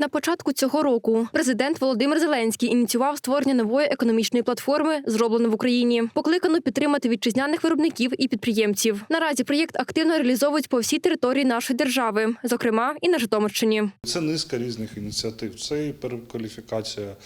На початку цього року президент Володимир Зеленський ініціював створення нової економічної платформи, зроблено в Україні, покликано підтримати вітчизняних виробників і підприємців. Наразі проєкт активно реалізовують по всій території нашої держави, зокрема і на Житомирщині. Це низка різних ініціатив. Це і перекваліфікація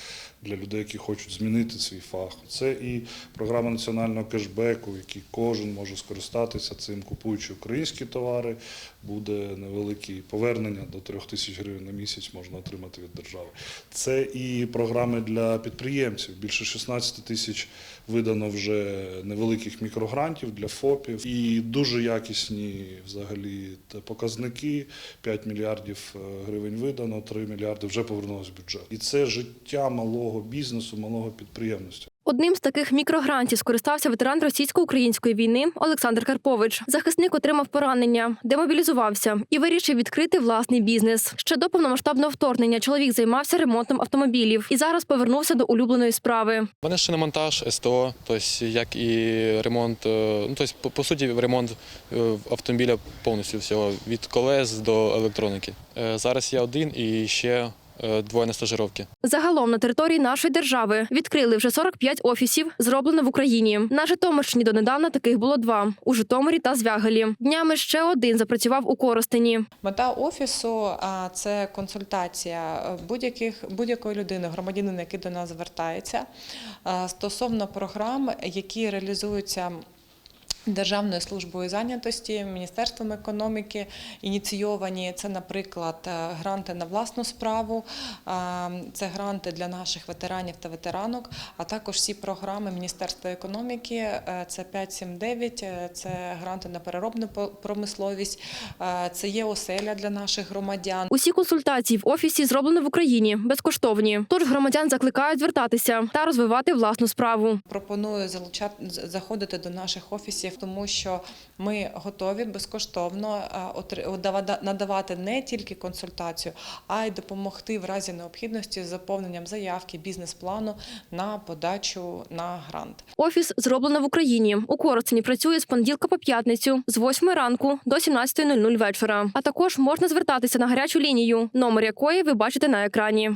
для людей, які хочуть змінити свій фах. Це і програма національного кешбеку, в кожен може скористатися цим, купуючи українські товари, буде невелике повернення до 3 тисяч гривень на місяць можна отримати від держави. Це і програми для підприємців. Більше 16 тисяч видано вже невеликих мікрогрантів для ФОПів і дуже якісні взагалі показники. 5 мільярдів е, гривень видано, 3 мільярди вже повернулось в бюджет. І це життя малого бізнесу, малого підприємництва. Одним з таких мікрогрантів скористався ветеран російсько-української війни Олександр Карпович. Захисник отримав поранення, демобілізувався і вирішив відкрити власний бізнес. Ще до повномасштабного вторгнення чоловік займався ремонтом автомобілів і зараз повернувся до улюбленої справи. У мене ще на монтаж СТО, тобто як і ремонт, е, ну тобто, по, по суті, ремонт е, автомобіля повністю всього від колес до електроніки. Е, Зараз я один і ще двоє на стажировки. Загалом на території нашої держави відкрили вже 45 офісів, зроблено в Україні. На Житомирщині донедавна таких було два у Житомирі та Звягелі. Днями ще один запрацював у Коростені. Мета офісу це консультація е, будь-яких будь-якої людини, громадянина, який до нас звертається стосовно програм, які реалізуються. Державною службою зайнятості, Міністерством економіки ініційовані це, наприклад, е, гранти на власну справу, е, це гранти для наших ветеранів та ветеранок, а також всі програми Міністерства економіки. е, Це 579, е, це гранти на переробну промисловість, це є оселя для наших громадян. Усі консультації в офісі зроблено в Україні безкоштовні. Тож громадян закликають звертатися та розвивати власну справу. Пропоную залучати заходити до наших офісів, тому що ми готові безкоштовно е, надавати не тільки консультацію, а й допомогти в разі необхідності з заповненням заявки бізнес-плану на подачу на грант. Офіс зроблено в Україні. У Коростені працює з понеділка по п'ятницю з 8 ранку до 17.00 вечора. А також можна звертатися на гарячу лінію, номер якої ви бачите на екрані.